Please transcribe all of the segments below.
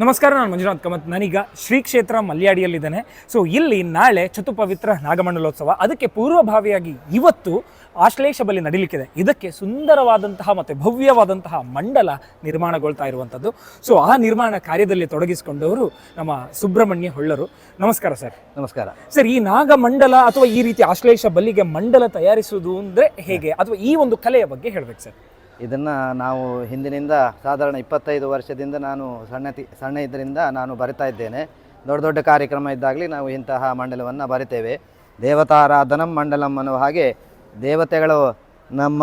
ನಮಸ್ಕಾರ ನಾನು ಮಂಜುನಾಥ್ ಕಮತ್. ನಾನೀಗ ಶ್ರೀ ಕ್ಷೇತ್ರ ಮಲ್ಯಾಡಿಯಲ್ಲಿದ್ದೇನೆ. ಸೊ ಇಲ್ಲಿ ನಾಳೆ ಚತುಪವಿತ್ರ ನಾಗಮಂಡಲೋತ್ಸವ. ಅದಕ್ಕೆ ಪೂರ್ವಭಾವಿಯಾಗಿ ಇವತ್ತು ಆಶ್ಲೇಷ ಬಲಿ ನಡೀಲಿಕ್ಕಿದೆ. ಇದಕ್ಕೆ ಸುಂದರವಾದಂತಹ ಮತ್ತು ಭವ್ಯವಾದಂತಹ ಮಂಡಲ ನಿರ್ಮಾಣಗೊಳ್ತಾ ಇರುವಂಥದ್ದು. ಸೊ ಆ ನಿರ್ಮಾಣ ಕಾರ್ಯದಲ್ಲಿ ತೊಡಗಿಸಿಕೊಂಡವರು ನಮ್ಮ ಸುಬ್ರಹ್ಮಣ್ಯ ಹೊಳ್ಳರು. ನಮಸ್ಕಾರ ಸರ್ ನಮಸ್ಕಾರ. ಸರ್ ಈ ನಾಗಮಂಡಲ ಅಥವಾ ಈ ರೀತಿ ಆಶ್ಲೇಷ ಬಲಿಗೆ ಮಂಡಲ ತಯಾರಿಸುವುದು ಅಂದರೆ ಹೇಗೆ? ಅಥವಾ ಈ ಒಂದು ಕಲೆಯ ಬಗ್ಗೆ ಹೇಳಬೇಕು ಸರ್ ಇದನ್ನು ನಾವು ಹಿಂದಿನಿಂದ ಸಾಧಾರಣ ಇಪ್ಪತ್ತೈದು ವರ್ಷದಿಂದ ನಾನು ಸಣ್ಣ ಸಣ್ಣ ಇದರಿಂದ ನಾನು ಬರಿತಾ ಇದ್ದೇನೆ. ದೊಡ್ಡ ದೊಡ್ಡ ಕಾರ್ಯಕ್ರಮ ಇದ್ದಾಗಲಿ ನಾವು ಇಂತಹ ಮಂಡಲವನ್ನು ಬರಿತೇವೆ. ದೇವತಾರಾಧನಂ ಮಂಡಲಂ ಅನ್ನುವ ಹಾಗೆ ದೇವತೆಗಳು ನಮ್ಮ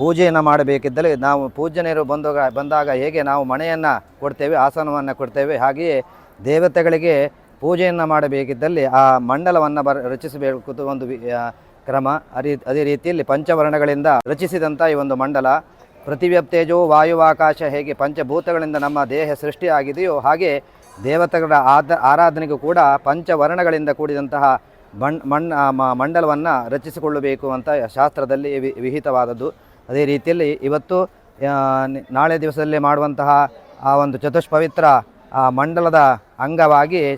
ಪೂಜೆಯನ್ನು ಮಾಡಬೇಕಿದ್ದಲ್ಲಿ ನಾವು ಪೂಜನೆಯರು ಬಂದಾಗ ಬಂದಾಗ ಹೇಗೆ ನಾವು ಮನೆಯನ್ನು ಕೊಡ್ತೇವೆ, ಆಸನವನ್ನು ಕೊಡ್ತೇವೆ, ಹಾಗೆಯೇ ದೇವತೆಗಳಿಗೆ ಪೂಜೆಯನ್ನು ಮಾಡಬೇಕಿದ್ದಲ್ಲಿ ಆ ಮಂಡಲವನ್ನು ಬರ, ರಚಿಸಬೇಕು ಒಂದು ಕ್ರಮ. ಅದೇ ಅದೇ ರೀತಿಯಲ್ಲಿ ಪಂಚವರ್ಣಗಳಿಂದ ರಚಿಸಿದಂಥ ಈ ಒಂದು ಮಂಡಲ. ಪೃಥಿವ್ಯಪ್ತೇಜೋ ವಾಯುವಾಕಾಶ ಹೇಗೆ ಪಂಚಭೂತಗಳಿಂದ ನಮ್ಮ ದೇಹ ಸೃಷ್ಟಿಯಾಗಿದೆಯೋ ಹಾಗೆ ದೇವತೆಗಳ ಆದ, ಆರಾಧನೆಗೂ ಕೂಡ ಪಂಚವರ್ಣಗಳಿಂದ ಕೂಡಿದಂತಹ ಮಣ್ ಮಣ್ ಮಂಡಲವನ್ನು ರಚಿಸಿಕೊಳ್ಳಬೇಕು ಅಂತ ಶಾಸ್ತ್ರದಲ್ಲಿ ವಿಹಿತವಾದದ್ದು. ಅದೇ ರೀತಿಯಲ್ಲಿ ಇವತ್ತು ನಾಳೆ ದಿವಸದಲ್ಲಿ ಮಾಡುವಂತಹ ಆ ಒಂದು ಚತುಷ್ಪವಿತ್ರ, ಆ, ಮಂಡಲದ ಅಂಗವಾಗಿ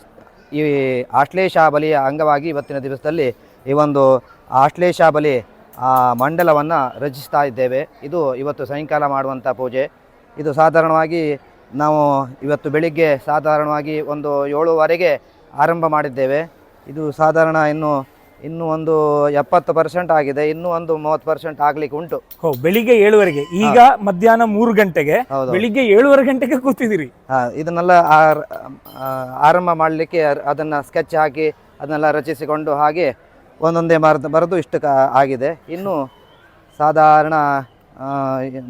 ಈ ಆಶ್ಲೇಷ ಬಲಿಯ ಅಂಗವಾಗಿ ಇವತ್ತಿನ ದಿವಸದಲ್ಲಿ ಈ ಒಂದು ಆಶ್ಲೇಷ ಬಲಿ ಆ ಮಂಡಲವನ್ನು ರಚಿಸ್ತಾ ಇದ್ದೇವೆ. ಇದು ಇವತ್ತು ಸಾಯಂಕಾಲ ಮಾಡುವಂಥ ಪೂಜೆ. ಇದು ಸಾಧಾರಣವಾಗಿ ನಾವು ಇವತ್ತು ಬೆಳಿಗ್ಗೆ ಸಾಧಾರಣವಾಗಿ ಒಂದು ಏಳುವರೆಗೆ ಆರಂಭ ಮಾಡಿದ್ದೇವೆ. ಇದು ಸಾಧಾರಣ ಇನ್ನು ಇನ್ನೂ ಒಂದು ಎಪ್ಪತ್ತು ಪರ್ಸೆಂಟ್ ಆಗಿದೆ. ಇನ್ನೂ ಒಂದು ಮೂವತ್ತು ಪರ್ಸೆಂಟ್ ಆಗಲಿಕ್ಕೆ ಉಂಟು. ಹೋ ಬೆಳಿಗ್ಗೆ ಏಳುವರೆಗೆ. ಈಗ ಮಧ್ಯಾಹ್ನ ಮೂರು ಗಂಟೆಗೆ ಹೌದು. ಬೆಳಿಗ್ಗೆ ಏಳುವರೆ ಗಂಟೆಗೆ ಕೂತಿದ್ದೀರಿ. ಇದನ್ನೆಲ್ಲ ಆರಂಭ ಮಾಡಲಿಕ್ಕೆ ಅದನ್ನು ಸ್ಕೆಚ್ ಹಾಕಿ ಅದನ್ನೆಲ್ಲ ರಚಿಸಿಕೊಂಡು ಹಾಗೆ ಒಂದೊಂದೇ ಮರದ ಬರೆದು ಇಷ್ಟು ಕ ಆಗಿದೆ. ಇನ್ನು ಸಾಧಾರಣ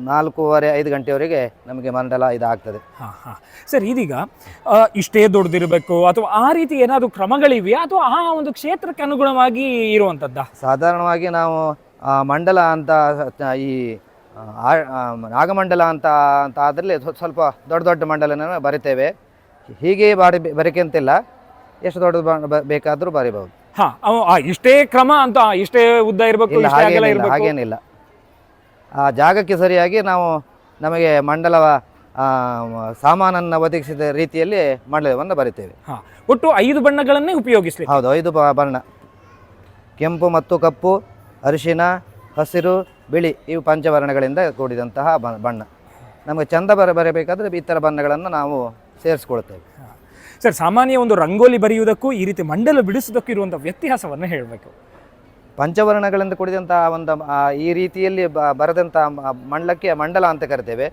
ನಾಲ್ಕೂವರೆ ಐದು ಗಂಟೆವರೆಗೆ ನಮಗೆ ಮಂಡಲ ಇದಾಗ್ತದೆ. ಹಾಂ ಹಾಂ. ಸರ್ ಇದೀಗ ಇಷ್ಟೇ ದೊಡ್ಡದಿರಬೇಕು ಅಥವಾ ಆ ರೀತಿ ಏನಾದರೂ ಕ್ರಮಗಳಿವೆಯಾ ಅಥವಾ ಆ ಒಂದು ಕ್ಷೇತ್ರಕ್ಕೆ ಅನುಗುಣವಾಗಿ ಇರುವಂಥದ್ದ? ಸಾಧಾರಣವಾಗಿ ನಾವು ಮಂಡಲ ಅಂತ ಈ ನಾಗಮಂಡಲ ಅಂತ ಅಂತ ಅದರಲ್ಲಿ ಸ್ವಲ್ಪ ದೊಡ್ಡ ದೊಡ್ಡ ಮಂಡಲನ ಬರಿತೇವೆ. ಹೀಗೆ ಬಾರಿ ಬರಿಕೆಂತಿಲ್ಲ ಎಷ್ಟು ದೊಡ್ಡದು ಬೇಕಾದರೂ ಬರಿಬಹುದು. ಹಾ ಇಷ್ಟೇ ಕ್ರಮ ಅಂತ ಇಷ್ಟೇ ಉದ್ದ ಇರಬೇಕು ಇಲ್ಲ ಹಾಗೇನಿಲ್ಲ ಆ ಜಾಗಕ್ಕೆ ಸರಿಯಾಗಿ ನಾವು ನಮಗೆ ಮಂಡಲ ಆ, ಸಾಮಾನನ್ನು ಒದಗಿಸಿದ ರೀತಿಯಲ್ಲಿ ಮಂಡಲವನ್ನು ಬರಿತೇವೆ. ಹಾ ಒಟ್ಟು ಐದು ಬಣ್ಣಗಳನ್ನೇ ಉಪಯೋಗಿಸ್ಲಿ. ಹೌದು ಐದು ಬ- ಬಣ್ಣ. ಕೆಂಪು ಮತ್ತು ಕಪ್ಪು ಅರಿಶಿನ ಹಸಿರು ಬಿಳಿ ಇವು ಪಂಚವರ್ಣಗಳಿಂದ ಕೂಡಿದಂತಹ ಬ- ಬಣ್ಣ. ನಮಗೆ ಚಂದ ಬರ ಬರಬೇಕಾದ್ರೆ ಇತರ ಬಣ್ಣಗಳನ್ನು ನಾವು ಸೇರಿಸ್ಕೊಳ್ತೇವೆ. ಸರ್ ಸಾಮಾನ್ಯ ಒಂದು ರಂಗೋಲಿ ಬರೆಯುವುದಕ್ಕೂ ಈ ರೀತಿ ಮಂಡಲ ಬಿಡಿಸುವುದಕ್ಕೂ ಇರುವಂಥ ವ್ಯತ್ಯಾಸವನ್ನು ಹೇಳಬೇಕು. ಪಂಚವರ್ಣಗಳಿಂದ ಕೂಡಿದಂತಹ ಒಂದು ಈ ರೀತಿಯಲ್ಲಿ ಬರೆದಂತಹ ಬರೆದಂಥ ಮಂಡಲಕ್ಕೆ ಮಂಡಲ ಅಂತ ಕರಿತೇವೆ.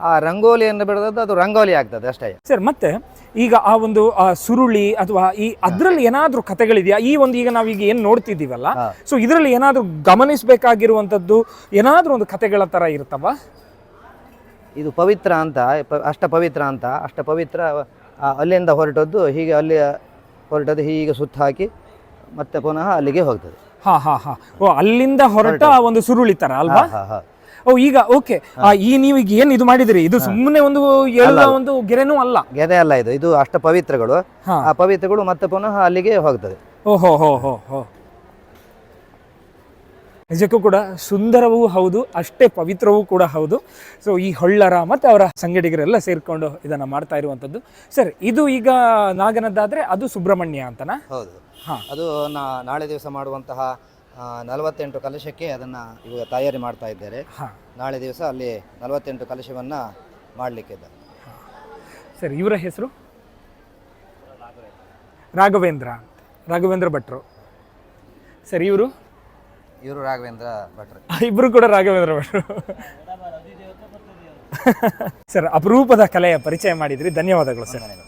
ಆ ರಂಗೋಲಿಯನ್ನು ಬಿಡೋದು ಅದು ರಂಗೋಲಿ ಆಗ್ತದೆ ಅಷ್ಟೇ. ಸರ್ ಮತ್ತೆ ಈಗ ಆ ಒಂದು ಆ, ಸುರುಳಿ ಅಥವಾ ಈ ಅದರಲ್ಲಿ ಏನಾದ್ರೂ ಕಥೆಗಳಿದೆಯಾ? ಈ ಒಂದು ಈಗ ನಾವೀಗ ಏನು ನೋಡ್ತಿದ್ದೀವಲ್ಲ. ಸೊ ಇದರಲ್ಲಿ ಏನಾದರೂ ಗಮನಿಸಬೇಕಾಗಿರುವಂಥದ್ದು ಏನಾದ್ರೂ ಒಂದು ಕಥೆಗಳ ತರ ಇರ್ತವ ಇದು ಪವಿತ್ರ ಅಂತ ಅಷ್ಟ ಪವಿತ್ರ ಅಂತ ಅಷ್ಟ ಪವಿತ್ರ ಅಲ್ಲಿಂದ ಹೊರಟದ್ದು ಹೀಗೆ ಅಲ್ಲಿ ಹೊರಟದ್ದು ಹೀಗೆ ಸುತ್ತ ಹಾಕಿ ಮತ್ತೆ ಪುನಃ ಅಲ್ಲಿಗೆ ಹೋಗ್ತದೆ. ಹಾ ಹಾ ಹಾ. ಓ ಅಲ್ಲಿಂದ ಹೊರಟ ಒಂದು ಸುರುಳಿ ತರ ಅಲ್ವಾ? ಹಾ, ಹಾ. ಓ ಈಗ ಓಕೆ. ಈ ನೀವು ಈಗ ಏನ್ ಇದು ಮಾಡಿದಿರಿ? ಇದು ಸುಮ್ಮನೆ ಒಂದು ಎಲ್ಲ ಒಂದು ಗೆರೆನೂ ಅಲ್ಲ. ಗೆರೆ ಅಲ್ಲ ಇದು. ಇದು ಅಷ್ಟ ಪವಿತ್ರಗಳು. ಆ ಪವಿತ್ರಗಳು ಮತ್ತೆ ಪುನಃ ಅಲ್ಲಿಗೆ ಹೋಗ್ತದೆ. ಓ ಹೋ ಹೋ ಹೋ ಹೋ. ನಿಜಕ್ಕೂ ಕೂಡ ಸುಂದರವೂ ಹೌದು ಅಷ್ಟೇ ಪವಿತ್ರವೂ ಕೂಡ ಹೌದು. ಸೊ ಈ ಹೊಳ್ಳರ ಮತ್ತು ಅವರ ಸಂಗಡಿಗರೆಲ್ಲ ಸೇರಿಕೊಂಡು ಇದನ್ನು ಮಾಡ್ತಾ ಇರುವಂಥದ್ದು ಸರ್ ಇದು ಈಗ ನಾಗನದ್ದಾದರೆ ಅದು ಸುಬ್ರಹ್ಮಣ್ಯ ಅಂತನಾ? ಹೌದು. ಹಾಂ. ಅದು ನಾ- ನಾಳೆ ದಿವಸ ಮಾಡುವಂತಹ ನಲವತ್ತೆಂಟು ಕಲಶಕ್ಕೆ ಅದನ್ನು ಇವಾಗ ತಯಾರಿ ಮಾಡ್ತಾ ಇದ್ದಾರೆ. ಹಾಂ. ನಾಳೆ ದಿವಸ ಅಲ್ಲಿ ನಲವತ್ತೆಂಟು ಕಲಶವನ್ನು ಮಾಡಲಿಕ್ಕಿದೆ. ಸರ್ ಇವರ ಹೆಸರು? ರಾಘವೇಂದ್ರ. ರಾಘವೇಂದ್ರ ಭಟ್ರು. ಸರ್ ಇವರು? ಇವರು ರಾಘವೇಂದ್ರ ಭಟ್ರು. ಇಬ್ಬರು ಕೂಡ ರಾಘವೇಂದ್ರ ಭಟ್ರು. ಸರ್ ಅಪರೂಪದ ಕಲೆಯ ಪರಿಚಯ ಮಾಡಿದ್ರಿ. ಧನ್ಯವಾದಗಳು ಸರ್.